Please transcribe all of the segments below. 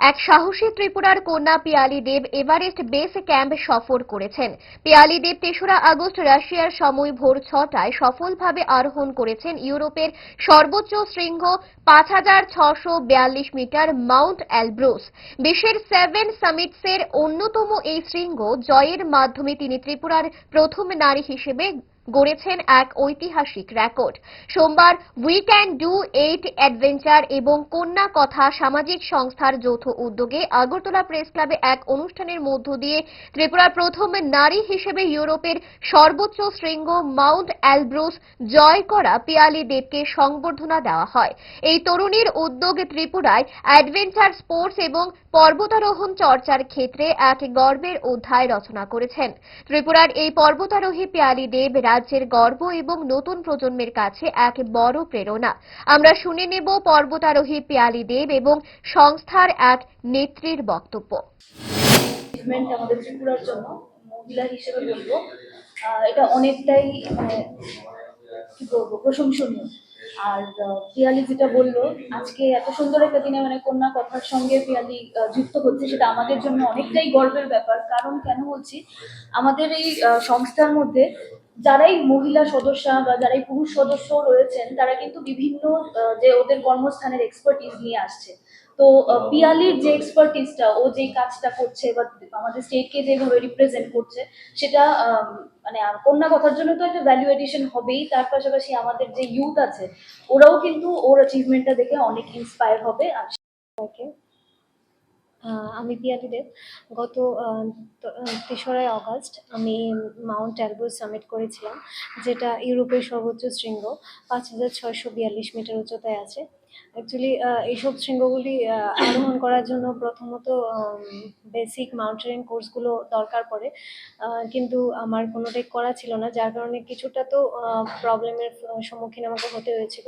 এক সাহসী ত্রিপুরার কন্যা Piyali Deb Everest base camp সফর করেছেন। পিয়ালি দেব তেসরা আগস্ট রাশিয়ার সময় ভোর ছটায় সফলভাবে আরোহণ করেছেন ইউরোপের সর্বোচ্চ শৃঙ্গ পাঁচ মিটার মাউন্ট অ্যালব্রোস। বিশ্বের সেভেন সামিটসের অন্যতম এই শৃঙ্গ জয়ের মাধ্যমে তিনি ত্রিপুরার প্রথম নারী হিসেবে গড়েছেন এক ঐতিহাসিক রেকর্ড সোমবার we can do it adventure এবং কন্যা কথা সামাজিক সংস্থার যৌথ উদ্যোগে আগরতলা প্রেস ক্লাবে এক অনুষ্ঠানের মধ্য দিয়ে ত্রিপুরার প্রথম নারী হিসেবে ইউরোপের সর্বোচ্চ শৃঙ্গ মাউন্ট অ্যালব্রুস জয় করা পিয়ালি দেবকে সংবর্ধনা দেওয়া হয়। এই তরুণীর উদ্যোগ ত্রিপুরায় অ্যাডভেঞ্চার স্পোর্টস এবং পর্বতারোহণ চর্চার ক্ষেত্রে এক গর্বের অধ্যায় রচনা করেছেন। ত্রিপুরার এই পর্বতারোহী পিয়ালি দেব রাজ্যের গর্ব এবং নতুন প্রজন্মের কাছে এক বড় প্রেরণা। আমরা শুনে নেব পর্বতারোহী পিয়ালি দেব এবং সংস্থার এক নেত্রীর বক্তব্য। হিসেবে বলব। এটা অনেকটাই মানে কি বলব, প্রশংসনীয়। আর পিয়ালি যেটা বলল, আজকে এত সুন্দর একটা দিনে মানে কন্যা কথার সঙ্গে পিয়ালি যুক্ত হচ্ছে, সেটা আমাদের জন্য অনেকটাই গর্বের ব্যাপার। কারণ কেন বলছি? আমাদের এই সংস্থার মধ্যে যারাই মহিলা সদস্য বা যারাই পুরুষ সদস্য রয়েছেন তারা কিন্তু বিভিন্ন আহ, যে ওদের কর্মস্থানের এক্সপার্টিস নিয়ে আসছে। তো পিয়ালির যে এক্সপার্টিসটা ও যে কাজটা করছে বা আমাদের স্টেটকে যেভাবে রিপ্রেজেন্ট করছে সেটা মানে কন্যা কথার জন্য তো একটা ভ্যালু এডিশন হবেই। তার পাশাপাশি আমাদের যে ইউথ আছে ওরাও কিন্তু ওর অ্যাচিভমেন্টটা দেখে অনেক ইন্সপায়ার হবে। আর আমি পিয়ালি দেব গত তেসরাই অগস্ট আমি মাউন্ট অ্যালবুস সামিট করেছিলাম, যেটা ইউরোপের সর্বোচ্চ শৃঙ্গ, পাঁচ হাজার ছয়শো বিয়াল্লিশ মিটার উচ্চতায় আছে। অ্যাকচুয়ালি এইসব শৃঙ্গগুলি আরোহণ করার জন্য প্রথমত বেসিক মাউন্টেনিং কোর্সগুলো দরকার পড়ে। কিন্তু আমার কোনোটাই করা ছিল না। যার কারণে কিছুটা তো প্রবলেমের সম্মুখীন আমাকে হতে হয়েছিল।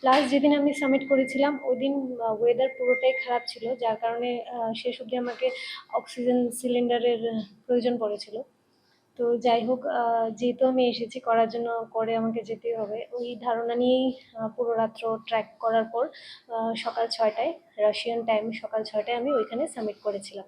প্লাস যেদিন আমি সাবমিট করেছিলাম ওই দিন ওয়েদার পুরোটাই খারাপ ছিল, যার কারণে শেষ অবধি আমাকে অক্সিজেন সিলিন্ডারের প্রয়োজন পড়েছিল। তো যাই হোক যেহেতু আমি এসেছি করার জন্য করে আমাকে যেতেই হবে, ওই ধারণা নিয়েই পুরো রাত্র ট্র্যাক করার পর সকাল ছয়টায় রাশিয়ান টাইম সকাল ছয়টায় আমি ওইখানে সাবমিট করেছিলাম।